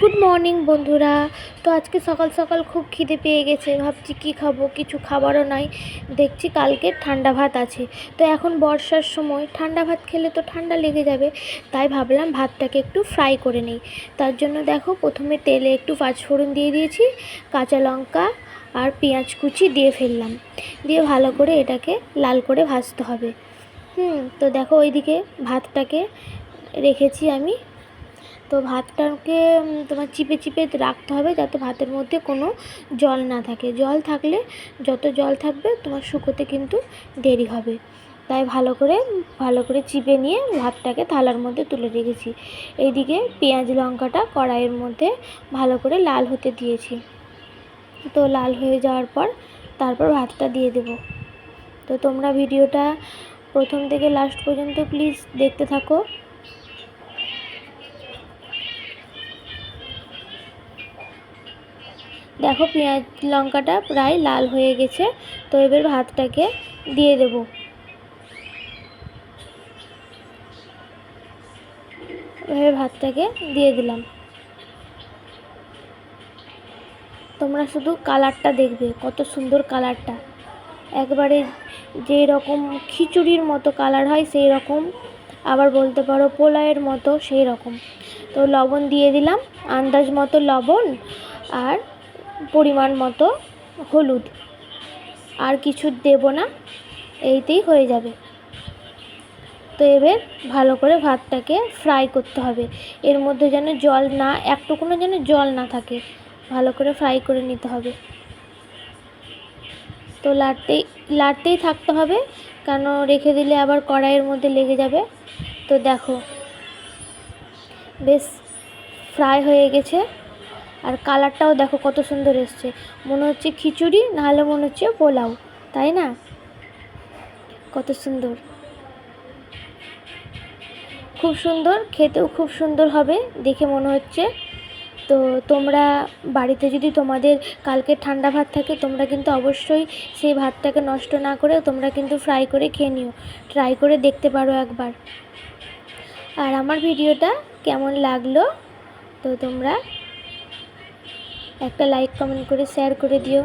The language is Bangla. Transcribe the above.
গুড মর্নিং বন্ধুরা। তো আজকে সকাল সকাল খুব খিদে পেয়ে গেছে। ভাবছি কী খাব, কিছু খাবারও নাই। দেখছি কালকে ঠান্ডা ভাত আছে। তো এখন বর্ষার সময় ঠান্ডা ভাত খেলে তো ঠান্ডা লেগে যাবে। তাই ভাবলাম ভাতটাকে একটু ফ্রাই করে নিই। তার জন্য দেখো, প্রথমে তেলে একটু পাঁচফোড়ন দিয়ে দিয়েছি, কাঁচা লঙ্কা আর পেঁয়াজ কুচি দিয়ে ফেললাম। দিয়ে ভালো করে এটাকে লাল করে ভাজতে হবে। হুম, তো দেখো ওইদিকে ভাতটাকে রেখেছি আমি তো ভাতটাকে তোমার চিপে চিপে রাখতে হবে যাতে ভাতের মধ্যে কোনো জল না থাকে। জল থাকলে, যত জল থাকবে, তোমার শুকোতে কিন্তু দেরি হবে। তাই ভালো করে ভালো করে চিপে নিয়ে ভাতটাকে থালার মধ্যে তুলে রেখেছি। এইদিকে পেঁয়াজ লঙ্কাটা কড়াইয়ের মধ্যে ভালো করে লাল হতে দিয়েছি। তো লাল হয়ে যাওয়ার পর, তারপর ভাতটা দিয়ে দেবো। তো তোমরা ভিডিওটা প্রথম থেকে লাস্ট পর্যন্ত প্লিজ দেখতে থাকো। দেখো পেঁয়াজ লঙ্কাটা প্রায় লাল হয়ে গেছে, তো এবার ভাতটাকে দিয়ে দেব। এবার ভাতটাকে দিয়ে দিলাম। তোমরা শুধু কালারটা দেখবে, কত সুন্দর কালারটা। একবারে যেই রকম খিচুড়ির মতো কালার হয় সেই রকম আবার বলতে পারো পোলায়ের মতো সেই রকম তো লবণ দিয়ে দিলাম, আন্দাজ মতো লবণ আর পরিমাণ মতো হলুদ। আর কিছু দেব না, এইতেই হয়ে যাবে। তো এবার ভালো করে ভাতটাকে ফ্রাই করতে হবে। এর মধ্যে যেন জল না একটুকুনো যেন জল না থাকে, ভালো করে ফ্রাই করে নিতে হবে। তো লাড়তেই লাড়তেই থাকতে হবে, কেন রেখে দিলে আবার কড়াইয়ের মধ্যে লেগে যাবে। তো দেখো, বেশ ফ্রাই হয়ে গেছে। আর কালারটাও দেখো কত সুন্দর এসছে। মনে হচ্ছে খিচুড়ি, নাহলে মনে হচ্ছে পোলাও, তাই না? কত সুন্দর। খুব সুন্দর, খেতেও খুব সুন্দর হবে দেখে মনে হচ্ছে। তো তোমরা বাড়িতে যদি তোমাদের কালকে ঠান্ডা ভাত থাকে, তোমরা কিন্তু অবশ্যই সেই ভাতটাকে নষ্ট না করে তোমরা কিন্তু ফ্রাই করে খেয়ে নিও। ট্রাই করে দেখতে পারো একবার। আর আমার ভিডিওটা কেমন লাগল, তো তোমরা একটা লাইক কমেন্ট করে শেয়ার করে দিও।